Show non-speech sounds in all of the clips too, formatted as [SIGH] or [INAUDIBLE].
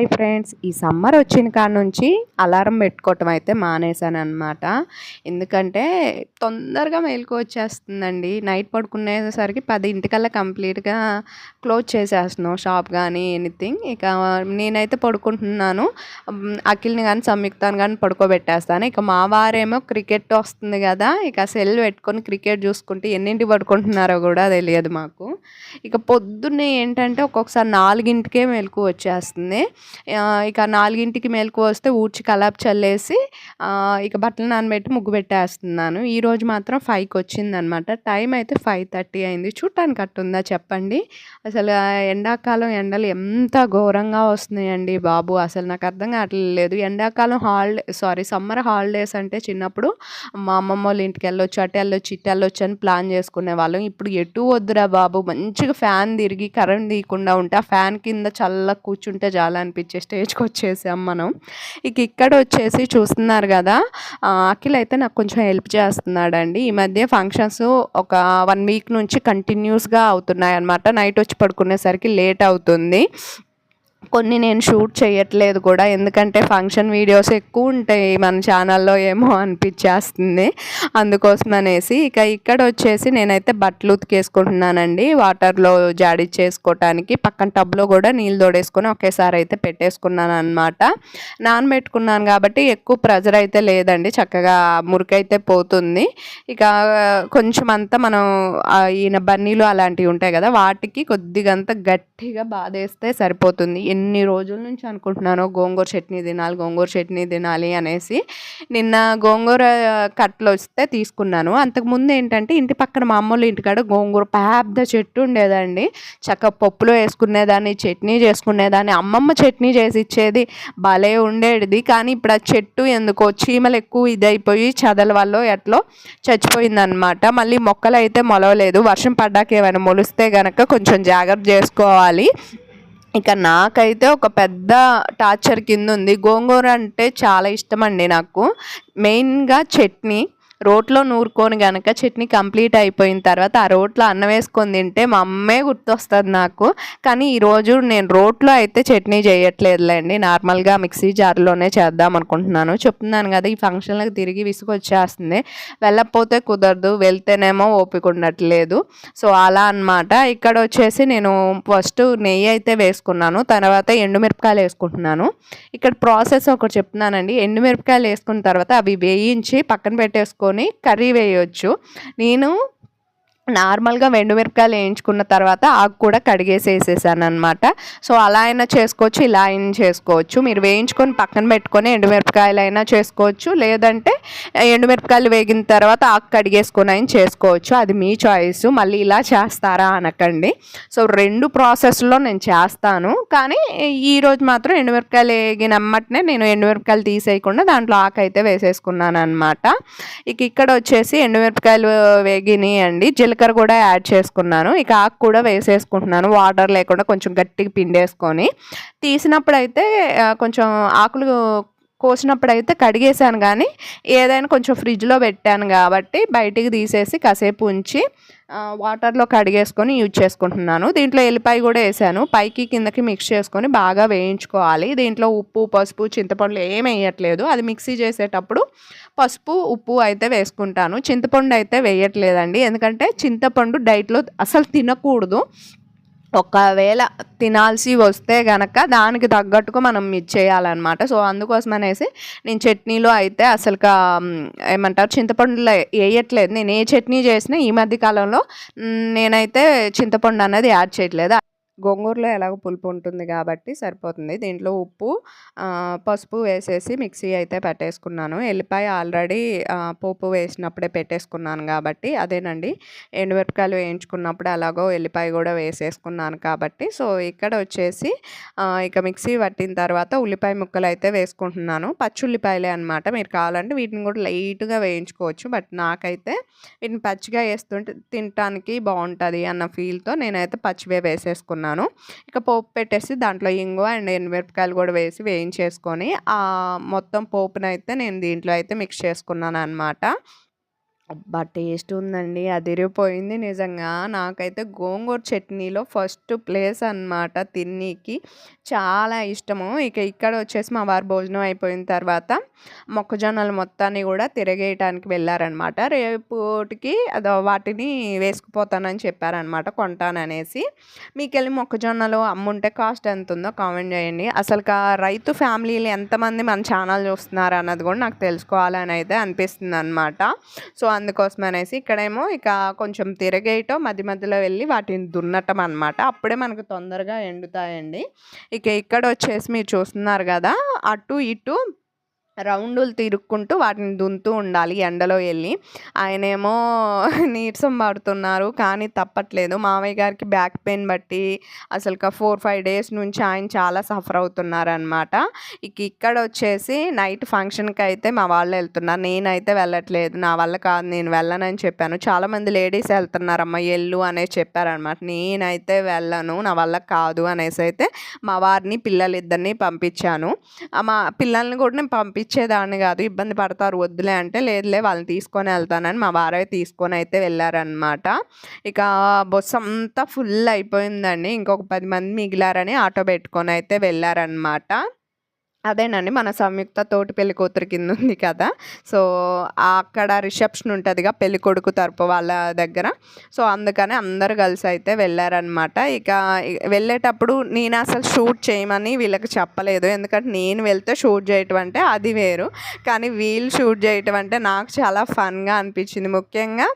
Hi friends ఈ summer వచ్చిన కాడ నుంచి అలారం పెట్టుకోవటం అయితే మానేశాను అనమాట ఎందుకంటే తొందరగా మేలుకు వచ్చేస్తుందండి. నైట్ పడుకునేసరికి పది ఇంటికల్లా కంప్లీట్గా క్లోజ్ చేసేస్తున్నాం షాప్ కానీ ఎనీథింగ్. ఇక నేనైతే పడుకుంటున్నాను. అఖిల్ని కానీ సంయుక్తాన్ని కానీ పడుకోబెట్టేస్తాను. ఇక మా వారేమో క్రికెట్ వస్తుంది కదా ఇక సెల్ పెట్టుకొని క్రికెట్ చూసుకుంటే ఎన్నింటి పడుకుంటున్నారో కూడా తెలియదు మాకు. ఇక పొద్దున్నే ఏంటంటే ఒక్కొక్కసారి నాలుగింటికే మెలకు వచ్చేస్తుంది. ఇక నాలుగింటికి మేలుకు వస్తే ఊడ్చి కలాప్ చల్లేసి ఇక బట్టలు నానబెట్టి ముగ్గు పెట్టేస్తున్నాను. ఈరోజు మాత్రం ఫైవ్కి వచ్చిందనమాట. టైం అయితే ఫైవ్ థర్టీ అయింది. చూడటానికి అట్టుందా చెప్పండి? అసలు ఎండాకాలం ఎండలు ఎంత ఘోరంగా వస్తున్నాయండి బాబు. అసలు నాకు అర్థం కావట్లేదు. ఎండాకాలం హాలిడే సారీ సమ్మర్ హాలిడేస్ అంటే చిన్నప్పుడు మా అమ్మమ్మ వాళ్ళ ఇంటికి వెళ్ళొచ్చు అటు వెళ్ళొచ్చు ఇటు వెళ్ళొచ్చు అని ప్లాన్ చేసుకునే వాళ్ళం. ఇప్పుడు ఎటు వద్దురా బాబు? మంచిగా ఫ్యాన్ తిరిగి కరెంట్ తీయకుండా ఉంటే ఆ ఫ్యాన్ కింద చల్ల కూర్చుంటే చాలా అనిపించే స్టేజ్కి వచ్చేసాం మనం. ఇక ఇక్కడ వచ్చేసి చూస్తున్నారు కదా అఖిల్ అయితే నాకు కొంచెం హెల్ప్ చేస్తున్నాడండి. ఈ మధ్య ఫంక్షన్స్ ఒక వన్ వీక్ నుంచి కంటిన్యూస్గా అవుతున్నాయి అనమాట నైట్ వచ్చి పడుకునేసరికి లేట్ అవుతుంది. కొన్ని నేను షూట్ చేయట్లేదు కూడా ఎందుకంటే ఫంక్షన్ వీడియోస్ ఎక్కువ ఉంటాయి మన ఛానల్లో ఏమో అనిపించేస్తుంది. అందుకోసం అనేసి ఇక ఇక్కడ వచ్చేసి నేనైతే బట్టలు ఉతికేసుకుంటున్నానండి. వాటర్లో జాడి చేసుకోవటానికి పక్కన టబ్లో కూడా నీళ్ళు తోడేసుకొని ఒకేసారి అయితే పెట్టేసుకున్నాను అనమాట నానబెట్టుకున్నాను కాబట్టి ఎక్కువ ప్రెజర్ అయితే లేదండి చక్కగా మురికైతే పోతుంది. ఇక కొంచెం అంతా మనం ఈయన బన్నీలు అలాంటివి ఉంటాయి కదా వాటికి కొద్దిగంత గట్టిగా బాధేస్తే సరిపోతుంది. ఎన్ని రోజుల నుంచి అనుకుంటున్నానో గోంగూర చట్నీ తినాలి గోంగూర చట్నీ తినాలి అనేసి నిన్న గోంగూర కట్టలు వస్తే తీసుకున్నాను. అంతకుముందు ఏంటంటే ఇంటి పక్కన మా అమ్మోళ్ళ ఇంటికాడ గోంగూర పెద్ద చెట్టు ఉండేదండి. చక్క పప్పులో వేసుకునేదాన్ని చట్నీ చేసుకునేదాన్ని అమ్మమ్మ చట్నీ చేసి ఇచ్చేది భలే ఉండేది. కానీ ఇప్పుడు ఆ చెట్టు ఎందుకో చీమలు ఎక్కువ ఇదైపోయి చదల వల్ల ఎట్లో చచ్చిపోయిందనమాట మళ్ళీ మొక్కలు అయితే మొలవలేదు. వర్షం పడ్డాక ఏమైనా మొలిస్తే గనక కొంచెం జాగ్రత్త చేసుకోవాలి. ఇక నాకైతే ఒక పెద్ద టార్చర్ కింద ఉంది గోంగూర అంటే చాలా ఇష్టం అండి నాకు. మెయిన్గా చట్నీ రోట్లో నూరుకొని కనుక చట్నీ కంప్లీట్ అయిపోయిన తర్వాత ఆ రోట్లో అన్నం వేసుకొని తింటే మా అమ్మే గుర్తొస్తుంది నాకు. కానీ ఈరోజు నేను రోట్లో అయితే చట్నీ చేయట్లేదులేండి. నార్మల్గా మిక్సీ జార్లోనే చేద్దాం అనుకుంటున్నాను. చెప్తున్నాను కదా ఈ ఫంక్షన్లకు తిరిగి విసుగొచ్చేస్తుంది. వెళ్ళకపోతే కుదరదు వెళ్తేనేమో ఓపిక ఉండట్లేదు. సో అలా అనమాట ఇక్కడ వచ్చేసి నేను ఫస్ట్ నెయ్యి అయితే వేసుకున్నాను. తర్వాత ఎండుమిరపకాయలు వేసుకుంటున్నాను. ఇక్కడ ప్రాసెస్ ఒకటి చెప్తున్నానండి. ఎండుమిరపకాయలు వేసుకున్న తర్వాత అవి వేయించి పక్కన పెట్టేసుకొని వేసుకొని కర్రీ వేయొచ్చు. నేను నార్మల్గా మిరపకాయలు వేయించుకున్న తర్వాత ఆకు కూడా కడిగేసేసేసాను అనమాట సో అలా అయినా చేసుకోవచ్చు ఇలా అయినా చేసుకోవచ్చు. మీరు వేయించుకొని పక్కన పెట్టుకొని ఎండుమిరపకాయలు అయినా చేసుకోవచ్చు. లేదంటే ఎండుమిరపకాయలు వేగిన తర్వాత ఆకు కడిగేసుకొని అయినా చేసుకోవచ్చు. అది మీ చాయిస్. మళ్ళీ ఇలా చేస్తారా అనకండి. సో రెండు ప్రాసెస్లో నేను చేస్తాను. కానీ ఈరోజు మాత్రం ఎండుమిరపకాయలు వేగినమ్మటనే నేను ఎండుమిరపకాయలు తీసేయకుండా దాంట్లో ఆకు అయితే వేసేసుకున్నాను అనమాట ఇక ఇక్కడ వచ్చేసి ఎండుమిరపకాయలు వేగినాయి అండి జీలకర్ర జీలకర్ర కూడా యాడ్ చేసుకున్నాను. ఇక ఆకు కూడా వేసేసుకుంటున్నాను. వాటర్ లేకుండా కొంచెం గట్టిగా పిండేసుకొని. తీసినప్పుడైతే కొంచెం ఆకులు కోసినప్పుడైతే కడిగేసాను కానీ ఏదైనా కొంచెం ఫ్రిడ్జ్లో పెట్టాను కాబట్టి బయటికి తీసేసి కాసేపు ఉంచి వాటర్లో కడిగేసుకొని యూజ్ చేసుకుంటున్నాను. దీంట్లో ఎల్లిపాయ కూడా వేసాను. పైకి కిందకి మిక్స్ చేసుకొని బాగా వేయించుకోవాలి. దీంట్లో ఉప్పు పసుపు చింతపండు ఏం వేయట్లేదు. అది మిక్సీ చేసేటప్పుడు పసుపు ఉప్పు అయితే వేసుకుంటాను. చింతపండు అయితే వేయట్లేదండి. ఎందుకంటే చింతపండు డైట్లో అసలు తినకూడదు. ఒకవేళ తినాల్సి వస్తే గనక దానికి తగ్గట్టుగా మనం చేయాలన్నమాట. సో అందుకోసం అనేసి నేను చట్నీలో అయితే అసలు ఏమంటారు చింతపండులో వేయట్లేదు. నేను ఏ చట్నీ చేసినా ఈ మధ్య కాలంలో నేనైతే చింతపండు అనేది యాడ్ చేయట్లేదు. గోంగూరలో ఎలాగో పులుపు ఉంటుంది కాబట్టి సరిపోతుంది. దీంట్లో ఉప్పు పసుపు వేసేసి మిక్సీ అయితే పెట్టేసుకున్నాను. ఎల్లిపాయ ఆల్రెడీ పోపు వేసినప్పుడే పెట్టేసుకున్నాను కాబట్టి అదేనండి. ఎండుమిరపకాయలు వేయించుకున్నప్పుడు అలాగో ఎల్లిపాయ కూడా వేసేసుకున్నాను కాబట్టి. సో ఇక్కడ వచ్చేసి ఇక మిక్సీ పట్టిన తర్వాత ఉల్లిపాయ ముక్కలు అయితే వేసుకుంటున్నాను. పచ్చి ఉల్లిపాయలే అనమాట మీరు కావాలంటే వీటిని కూడా లైట్గా వేయించుకోవచ్చు. బట్ నాకైతే వీటిని పచ్చిగా వేస్తుంటే తినటానికి బాగుంటుంది అన్న ఫీల్తో నేనైతే పచ్చివే వేసేసుకున్నాను. వేసుకున్నాను. ఇక పోపు పెట్టేసి దాంట్లో ఇంగు అండ్ ఎండుమిరపకాయలు కూడా వేసి వేయించేసుకొని మొత్తం పోపునైతే నేను దీంట్లో అయితే మిక్స్ చేసుకున్నాను అనమాట అబ్బా! టేస్ట్ ఉందండి. అదిరిపోయింది నిజంగా. నాకైతే గోంగూర చట్నీలో ఫస్ట్ ప్లేస్ అనమాట తిన్నీకి. చాలా ఇష్టము. ఇక ఇక్కడ వచ్చేసి మా వారు భోజనం అయిపోయిన తర్వాత మొక్కజొన్నలు మొత్తాన్ని కూడా తిరగేయటానికి వెళ్ళారనమాట రేపుటికి అదో వాటిని వేసుకుపోతానని చెప్పారనమాట కొంటాననేసి. మీకు వెళ్ళి మొక్కజొన్నలు అమ్ముంటే కాస్ట్ ఎంతుందో కామెంట్ చేయండి. అసలు రైతు ఫ్యామిలీలు ఎంతమంది మన ఛానల్ చూస్తున్నారు అన్నది కూడా నాకు తెలుసుకోవాలని అయితే అనిపిస్తుంది అనమాట సో, అందుకోసం అనేసి ఇక్కడేమో ఇక కొంచెం తిరగేయటం మధ్య మధ్యలో వెళ్ళి వాటిని దున్నటం అనమాట. అప్పుడే మనకు తొందరగా ఎండుతాయండి. ఇక ఇక్కడ వచ్చేసి మీరు చూస్తున్నారు కదా అటు ఇటు రౌండులు తిరుక్కుంటూ వాటిని దున్నుతూ ఉండాలి ఎండలో వెళ్ళి. ఆయనేమో [LAUGHS] నీరసం పడుతున్నారు కానీ తప్పట్లేదు. మామయ్య గారికి బ్యాక్ పెయిన్ బట్టి అసలు ఫోర్ ఫైవ్ డేస్ నుంచి ఆయన చాలా సఫర్ అవుతున్నారనమాట ఇక ఇక్కడ వచ్చేసి నైట్ ఫంక్షన్కి అయితే మా వాళ్ళు వెళ్తున్నారు. నేనైతే వెళ్ళట్లేదు. నా వల్ల కాదు నేను వెళ్ళనని చెప్పాను. చాలామంది లేడీస్ వెళ్తున్నారమ్మ ఎల్లు అనేసి చెప్పారనమాట నేనైతే వెళ్ళను నా వల్ల కాదు అనేసి అయితే మా వారిని పిల్లలిద్దరిని పంపించాను. మా పిల్లల్ని కూడా నేను పంపి ఇచ్చేదాన్ని కాదు. ఇబ్బంది పడతారు. వద్దులే అంటే లేదులే వాళ్ళని తీసుకొని వెళ్తానని మా వారే తీసుకొని అయితే వెళ్ళారనమాట ఇక బస్సు అంతా ఫుల్ అయిపోయిందండి. ఇంకొక పది మంది మిగిలారని ఆటో పెట్టుకొని అయితే వెళ్ళారనమాట అదేనండి మన సంయుక్త తోటి పెళ్ళి కూతురు కింద ఉంది కదా. సో అక్కడ రిసెప్షన్ ఉంటుందిగా పెళ్ళి కొడుకు తరపు వాళ్ళ దగ్గర. సో అందుకని అందరు కలిసి అయితే వెళ్ళారనమాట. ఇక వెళ్ళేటప్పుడు నేను అసలు షూట్ చేయమని వీళ్ళకి చెప్పలేదు. ఎందుకంటే నేను వెళ్తే షూట్ చేయటం అంటే అది వేరు. కానీ వీళ్ళు షూట్ చేయటం అంటే నాకు చాలా ఫన్గా అనిపించింది. ముఖ్యంగా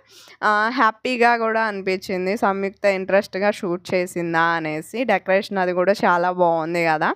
హ్యాపీగా కూడా అనిపించింది. సంయుక్త ఇంట్రెస్ట్గా షూట్ చేసిందా అనేసి డెకరేషన్ అది కూడా చాలా బాగుంది కదా.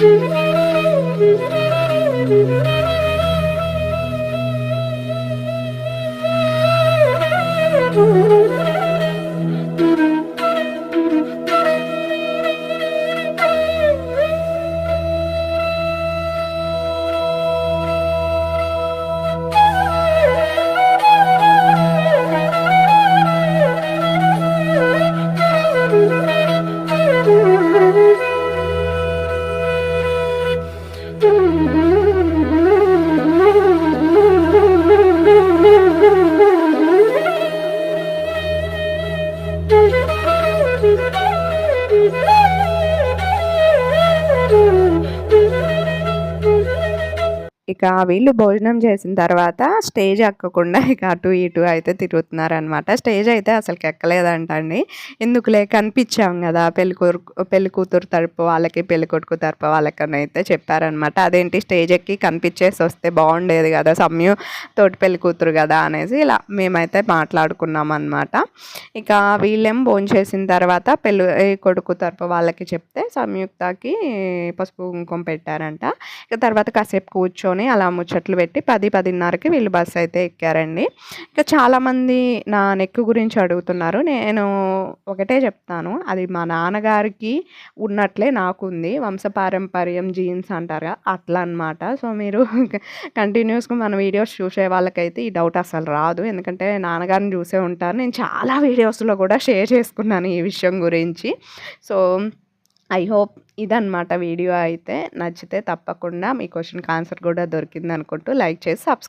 Thank you. ఇక వీళ్ళు భోజనం చేసిన తర్వాత స్టేజ్ ఎక్కకుండా ఇక అటు ఇటు అయితే తిరుగుతున్నారనమాట స్టేజ్ అయితే అసలుకి ఎక్కలేదంట అండి. ఎందుకులే కనిపించాం కదా పెళ్ళి పెళ్ళి కూతురు తరపు వాళ్ళకి పెళ్ళి కొడుకు తరపు వాళ్ళకని అయితే చెప్పారనమాట అదేంటి స్టేజ్ ఎక్కి కనిపించేసి వస్తే బాగుండేది కదా సమ్యు తోటి పెళ్ళి కూతురు కదా అనేసి ఇలా మేమైతే మాట్లాడుకున్నాం అనమాట ఇక వీళ్ళేం భోజనం చేసిన తర్వాత పెళ్ళి కొడుకు తరపు వాళ్ళకి చెప్తే సంయుక్తకి పసుపు కుంకుమ పెట్టారంట. ఇక తర్వాత కాసేపు కూర్చొని అలా ముచ్చట్లు పెట్టి పది పదిన్నరకి వీళ్ళు బస్సు అయితే ఎక్కారండి. ఇంకా చాలామంది నా నెక్ గురించి అడుగుతున్నారు. నేను ఒకటే చెప్తాను. అది మా నాన్నగారికి ఉన్నట్లే నాకు ఉంది వంశపారంపర్యం జీన్స్ అంటారు అట్లా అనమాట సో మీరు కంటిన్యూస్గా మన వీడియోస్ చూసే వాళ్ళకైతే ఈ డౌట్ అసలు రాదు. ఎందుకంటే నాన్నగారిని చూసే ఉంటారు. నేను చాలా వీడియోస్లో కూడా షేర్ చేసుకున్నాను ఈ విషయం గురించి. సో ఐ హోప్ ఇదనమాట వీడియో అయితే. నచ్చితే తప్పకుండా మీ క్వశ్చన్కి ఆన్సర్ కూడా దొరికింది అనుకుంటూ లైక్ చేసి సబ్స్క్రైబ్